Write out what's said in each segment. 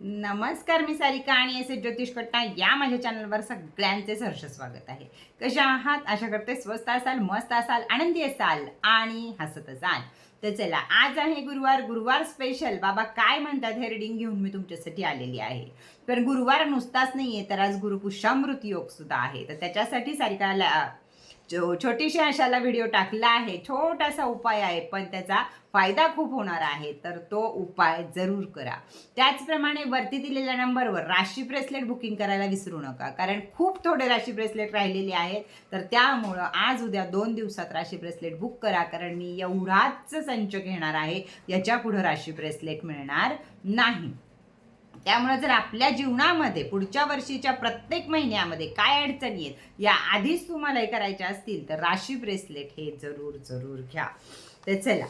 नमस्कार मी सारिका आणि एस ज्योतिष कट्टा या माझ्या चॅनलवर सगळ्यांचे सहर्ष स्वागत आहे. कशा आहात? आशा करते स्वस्त असाल मस्त असाल आनंदी असाल आणि हसत असाल. तर चला आज आहे गुरुवार गुरुवार स्पेशल बाबा काय म्हणतात हे रिडिंग घेऊन मी तुमच्यासाठी आलेली आहे. पण गुरुवार नुसताच नाहीये तर आज गुरुपुष्यामृत योग सुद्धा आहे. तर त्याच्यासाठी सारिकाला छोटीशी अशाला व्हिडिओ टाकला आहे छोटासा उपाय आहे पण त्याचा फायदा खूप होणार आहे तर तो उपाय जरूर करा. त्याचप्रमाणे वरती दिलेल्या नंबरवर राशी ब्रेसलेट बुकिंग करायला विसरू नका कारण खूप थोडे राशी ब्रेसलेट राहिलेले आहेत तर त्यामुळं आज उद्या दोन दिवसात राशी ब्रेसलेट बुक करा कारण मी एवढाच संच घेणार आहे याच्या पुढं राशी ब्रेसलेट मिळणार नाही. त्यामुळे जर आपल्या जीवनामध्ये पुढच्या वर्षीच्या प्रत्येक महिन्यामध्ये काय अडचणी आहेत या आधीच तुम्हाला हे करायच्या असतील तर राशी ब्रेसलेट हे जरूर जरूर घ्या. तर चला.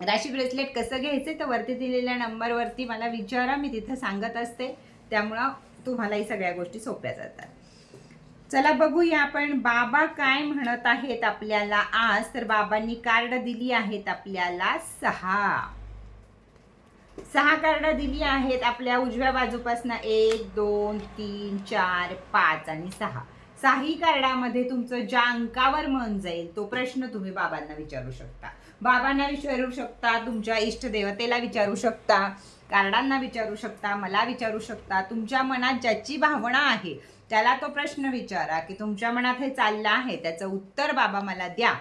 राशी ब्रेसलेट कसं घ्यायचं तर वरती दिलेल्या नंबरवरती मला विचारा मी तिथं सांगत असते. त्यामुळं तुम्हाला ही सगळ्या गोष्टी सोप्या जातात. चला बघूया आपण बाबा काय म्हणत आहेत आपल्याला आज? तर बाबांनी कार्ड दिली आहेत आपल्याला सहा. सहा कार्ड दिली आहेत आपल्या उजव्या बाजूपासून एक दोन तीन चार पाच आणि सहा. साही कार्डामध्ये तुमचं ज्या अंकावर मन जाईल तो प्रश्न तुम्ही बाबांना विचारू शकता. बाबांना विचारू शकता तुमच्या इष्टदेवतेला विचारू शकता कार्डांना विचारू शकता मला विचारू शकता. तुमच्या मनात ज्याची भावना आहे त्याला तो प्रश्न विचारा की तुमच्या मनात हे चाललं आहे त्याचं उत्तर बाबा मला द्या.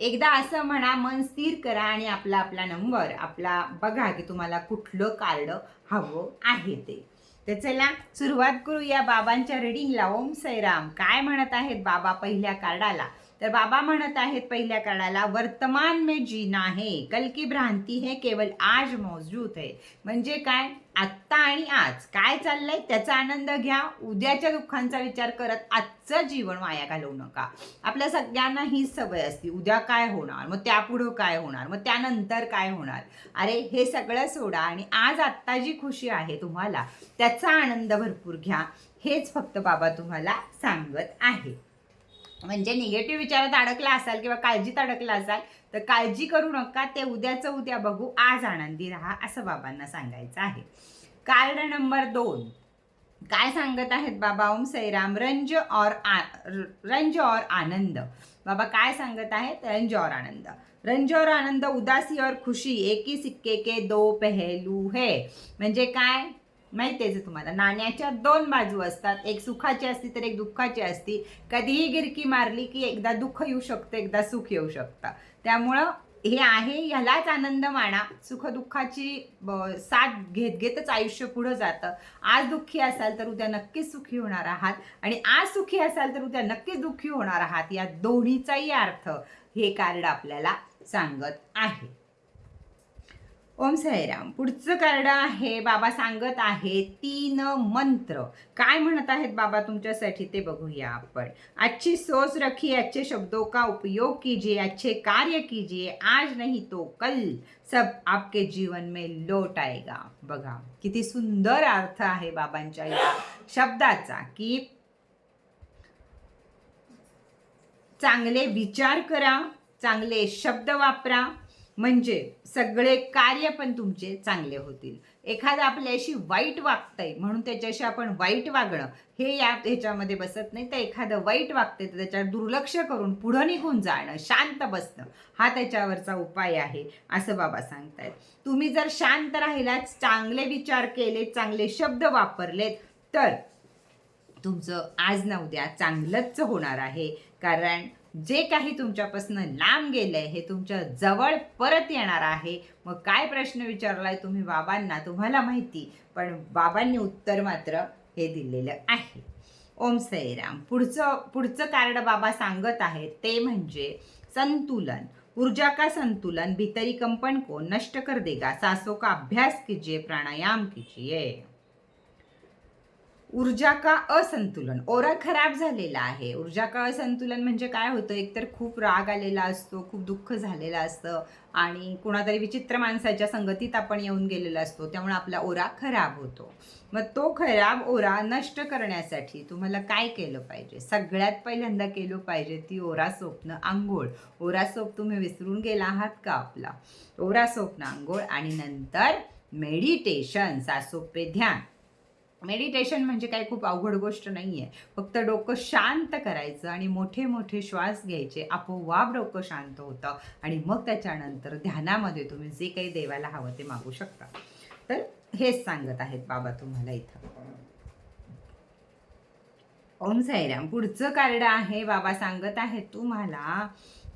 एकदा असं म्हणा मन स्थिर करा आणि आपला आपला नंबर आपला बघा की तुम्हाला कुठलं कार्ड हवं आहे ते. तर चला सुरुवात करूया बाबांच्या रिडिंगला. ओम सैराम. काय म्हणत आहेत बाबा पहिल्या कार्डाला? तर बाबा म्हणत आहेत पहिल्या कार्डाला वर्तमान में जीना है. कल की भ्रांती है केवल आज मौजूद है. म्हणजे काय? आत्ता आणि आज काय चाललंय त्याचा आनंद घ्या. उद्याच्या दुःखांचा विचार करत आजचं जीवन वाया घालवू नका. आपल्या सगळ्यांना हीच सवय असते उद्या काय होणार? मग त्यापुढं काय होणार? मग त्यानंतर काय होणार? अरे हे सगळं सोडा आणि आज आत्ता जी खुशी आहे तुम्हाला त्याचा आनंद भरपूर घ्या. हेच फक्त बाबा तुम्हाला सांगत आहे. म्हणजे निगेटिव्ह विचारात अडकला असाल किंवा काळजीत अडकला असाल तर काळजी करू नका ते उद्याचं उद्या बघू आज आनंदी राहा असं बाबांना सांगायचं आहे. कार्ड नंबर दोन. काय सांगत आहेत बाबा? ओम सैराम रंज और आ, रंज और आनंद. बाबा काय सांगत आहेत? रंज और आनंद. रंज और आनंद उदासी और खुशी एकी सिक्के के दो पहलू है. म्हणजे काय? माहिती आहे तुम्हाला. नाण्याच्या दोन बाजू असतात. एक सुखाची असती तर एक दुःखाची असती. कधीही गिरकी मारली की एकदा दुःख येऊ शकतं एकदा सुख येऊ शकतं. त्यामुळं हे आहे ह्यालाच आनंद माना. सुखदुःखाची साथ घेत घेतच आयुष्य पुढं जातं. आज दुःखी असाल तर उद्या नक्कीच सुखी होणार आहात. आणि आज सुखी असाल तर उद्या नक्कीच दुःखी होणार आहात. या दोन्हीचाही अर्थ हे कार्ड आपल्याला सांगत आहे. ओम साईराम. पुढचं कार्ड आहे बाबा सांगत आहे तीन मंत्र. काय म्हणत आहेत बाबा तुमच्यासाठी ते बघूया आपण. अच्छी सोच रखिए अच्छे शब्दों का उपयोग कीजिए अच्छे कार्य कीजिए आज नहीं तो कल. सब आपके जीवन में लोट आएगा. बघा किती सुंदर अर्थ आहे बाबांच्या या शब्दाचा की चांगले विचार करा चांगले शब्द वापरा म्हणजे सगळे कार्य पण तुमचे चांगले होतील. एखादं आपल्याशी वाईट वागतंय म्हणून त्याच्याशी आपण वाईट वागणं हे या ह्याच्यामध्ये बसत नाही. तर एखादं वाईट वागतंय तर त्याच्यावर दुर्लक्ष करून पुढं निघून जाणं शांत बसणं हा त्याच्यावरचा उपाय आहे असं बाबा सांगतायत. तुम्ही जर शांत राहिलात चांगले विचार केले चांगले शब्द वापरलेत तर तुमचं आज ना उद्या चांगलंच होणार आहे. कारण जे काही तुमच्यापासून लांब गेलंय हे तुमच्या जवळ परत येणार आहे. मग काय प्रश्न विचारलाय तुम्ही बाबांना? तुम्हाला माहिती पण बाबांनी उत्तर मात्र हे दिलेलं आहे. ओम सैराम. पुढचं पुढचं कार्ड बाबा सांगत आहेत ते म्हणजे संतुलन. ऊर्जा का संतुलन? भीतरी कंपन को नष्ट कर देगा. सांसों का अभ्यास कीजिए प्राणायाम कीजिए. ऊर्जा का असंतुलन? ओरा खराब झालेला आहे. ऊर्जा का असंतुलन म्हणजे काय होतं? एकतर खूप राग आलेला असतो खूप दुःख झालेलं असतं आणि कुणातरी विचित्र माणसाच्या संगतीत आपण येऊन गेलेलो असतो त्यामुळे आपला ओरा खराब होतो. मग तो खराब ओरा नष्ट करण्यासाठी तुम्हाला काय केलं पाहिजे? सगळ्यात पहिल्यांदा केलं पाहिजे ती ओरा सोपनं आंघोळ. ओरा सोप तुम्ही विसरून गेला आहात का आपला? ओरा सोपणं आंघोळ आणि नंतर मेडिटेशन सासोपे ध्यान. मेडिटेशन म्हणजे काही खूप अवघड गोष्ट नाही आहे फक्त डोकं शांत करायचं आणि मोठे मोठे श्वास घ्यायचे. आपोआप डोकं शांत होतं आणि मग त्याच्यानंतर ध्यानामध्ये तुम्ही जे काही देवाला हवं ते मागू शकता. तर हेच सांगत आहेत बाबा तुम्हाला इथं. ओम साईराम पुढचं कार्ड आहे बाबा सांगत आहे तुम्हाला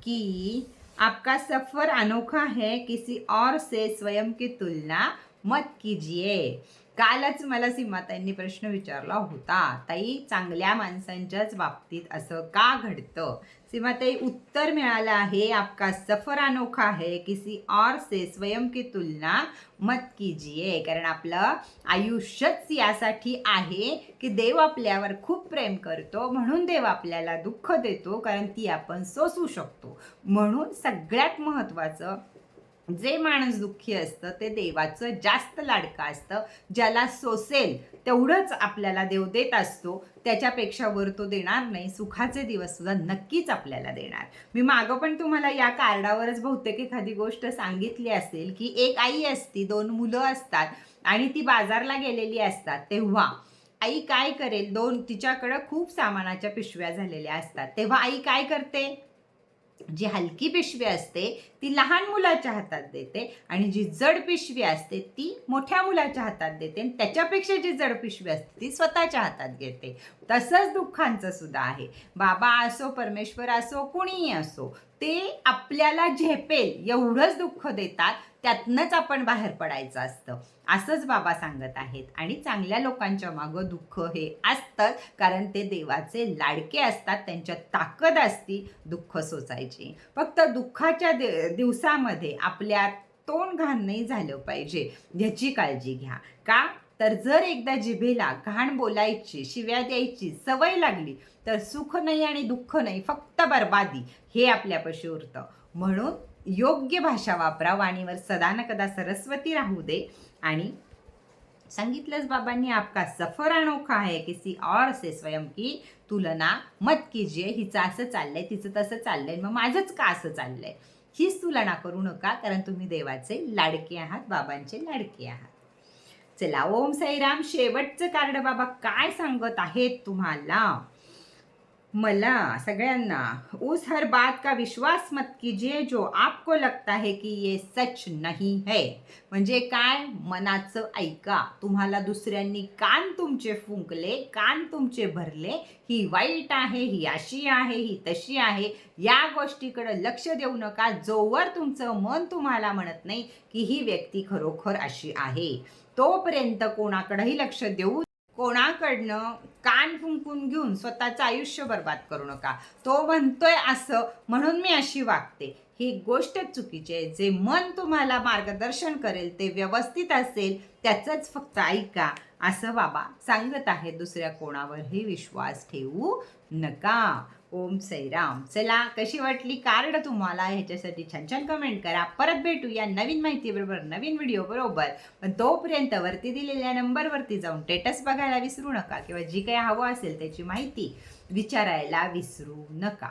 की आपका सफर अनोखा है किसी और से स्वयं की तुलना मत कीजिए कालच मला सीमाताईंनी प्रश्न विचारला होता ताई चांगल्या माणसांच्याच बाबतीत असं का घडतं? सीमाताई उत्तर मिळालं आहे आपका सफर अनोखा है किसी और से स्वयं की तुलना मत कीजिए कारण आपलं आयुष्यच यासाठी आहे की देव आपल्यावर खूप प्रेम करतो म्हणून देव आपल्याला दुःख देतो कारण ती आपण सोसू शकतो. म्हणून सगळ्यात महत्त्वाचं जे माणूस दुःखी असतं ते देवाचं जास्त लाडकं असतं. ज्याला सोसेल तेवढंच आपल्याला देव देत असतो. त्याच्यापेक्षा वर तो देणार नाही. सुखाचे दिवस सुद्धा नक्कीच आपल्याला देणार. मी मागं पण तुम्हाला या कार्डावरच बहुतेक एखादी गोष्ट सांगितली असेल की एक आई असती दोन मुलं असतात आणि ती बाजारला गेलेली असतात तेव्हा आई काय करेल? दोन तिच्याकडं खूप सामानाच्या पिशव्या झालेल्या असतात. तेव्हा आई काय करते? जी हलकी पिशवी असते ती लहान मुलाच्या हातात देते आणि जी जड पिशवी असते ती मोठ्या मुलाच्या हातात देते आणि त्याच्यापेक्षा जी जड पिशवी असते ती स्वतःच्या हातात घेते. तसंच दुःखांचं सुद्धा आहे. बाबा असो परमेश्वर असो कुणीही असो ते आपल्याला झेपेल एवढंच दुःख देतात. त्यातनंच आपण बाहेर पडायचं असतं. असंच बाबा सांगत आहेत. आणि चांगल्या लोकांच्या मागं दुःख हे असतं. कारण ते देवाचे लाडके असतात. त्यांच्यात ताकद असती दुःख सोचायची फक्त दुःखाच्या दिवसामध्ये आपल्या तोंड घाण नाही झालं पाहिजे. याची काळजी घ्या. का? तर जर एकदा जिभेला घाण बोलायची शिव्या द्यायची सवय लागली तर सुख नाही आणि दुःख नाही. फक्त बरबादी. हे आपल्यापाशी उरतं. म्हणून योग्य भाषा वापरा वाणीवर सदा न कदा सरस्वती राहू दे. आणि सांगितलंच बाबांनी आपका सफर अनोखा आहे किसी और से स्वयं की तुलना मत कीजिए. हिचं असं चाललंय तिचं तसं चाललंय मग माझंच का असं चाललंय? हीच तुलना करू नका कारण तुम्ही देवाचे लाडके आहात बाबांचे लाडके आहात. चला ओम साईराम. शेवटचं कार्ड बाबा काय सांगत आहेत तुम्हाला? मला सगळ्यांना उस हर बात का विश्वास मत कीजिए जो आपको लगता है की ये सच नहीं है। म्हणजे काय? मनाचं ऐका. तुम्हाला दुसऱ्यांनी कान तुमचे फुंकले कान तुमचे भरले. ही वाईट आहे ही अशी आहे ही तशी आहे. या गोष्टीकडे लक्ष देऊ नका. जोवर तुमचं मन तुम्हाला म्हणत नाही की ही व्यक्ती खरोखर अशी आहे तोपर्यंत कोणाकडेही लक्ष देऊ कोणाकडनं कान फुंकून घेऊन स्वतःचं आयुष्य बर्बाद करू नका. तो म्हणतोय असं म्हणून मी अशी वागते. ही गोष्ट चुकीची आहे. जे मन तुम्हाला मार्गदर्शन करेल ते व्यवस्थित असेल त्याचंच फक्त ऐका. असं बाबा सांगत आहे दुसऱ्या कोणावरही विश्वास ठेवू नका. ओम सैराम. चला कशी वाटली कार्ड तुम्हाला? ह्याच्यासाठी छान छान कमेंट करा. परत भेटू या नवीन माहितीबरोबर नवीन व्हिडिओ बरोबर. पण तोपर्यंत वरती दिलेल्या नंबरवरती जाऊन टेटस बघायला विसरू नका. किंवा जी काही हवं असेल त्याची माहिती विचारायला विसरू नका.